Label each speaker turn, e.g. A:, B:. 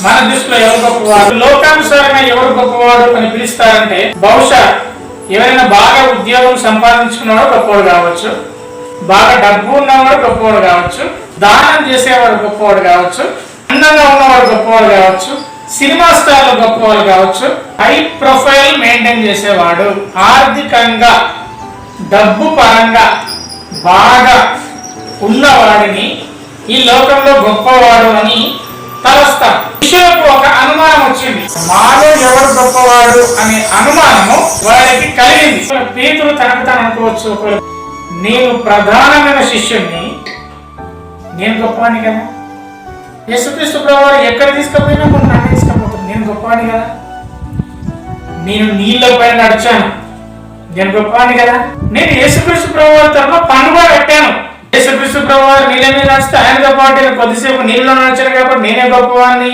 A: మన దృష్టిలో ఎవరు గొప్పవాడు లోకానుసారంగా ఎవరు గొప్పవాడు అని పిలుస్తారంటే బహుశా ఎవరైనా బాగా ఉద్యోగం సంపాదించుకున్నవాడు గొప్పవాడు కావచ్చు. బాగా డబ్బు ఉన్నవాడు గొప్పవాడు కావచ్చు. దానం చేసేవాడు గొప్పవాడు కావచ్చు. అందంగా ఉన్నవాడు గొప్పవాడు కావచ్చు. సినిమా స్టార్లు గొప్పవాడు కావచ్చు. హై ప్రొఫైల్ మెయింటైన్ చేసేవాడు. ఆర్థికంగా డబ్బు పరంగా బాగా ఉన్నవాడిని ఈ లోకంలో గొప్పవాడు అని తలస్తాం. గొప్పవాడు అనే అనుమానము వారికి కలిగింది. పేతులు తనకు తాను అనుకోవచ్చు నేను ప్రధానమైన శిష్యుణ్ణి నేను గొప్పవాణి కదా? యేసుక్రీస్తు ప్రభువారు ఎక్కడ తీసుకుపోయినా కొన్ని నన్ను తీసుకుపోతుంది నేను గొప్పవాణి కదా? నేను నీళ్ళ పైన నడిచాను నేను గొప్పవాణి కదా? నేను యేసుక్రీస్తు ప్రభువారి తరఫున పనుగా పెట్టాను. యేసుక్రీస్తు ప్రభువారు నీళ్ళ మీద నడిస్తే ఆయనతో పాటు నేను కొద్దిసేపు నీళ్ళలో నడిచాను కాబట్టి నేనే గొప్పవాణ్ణి.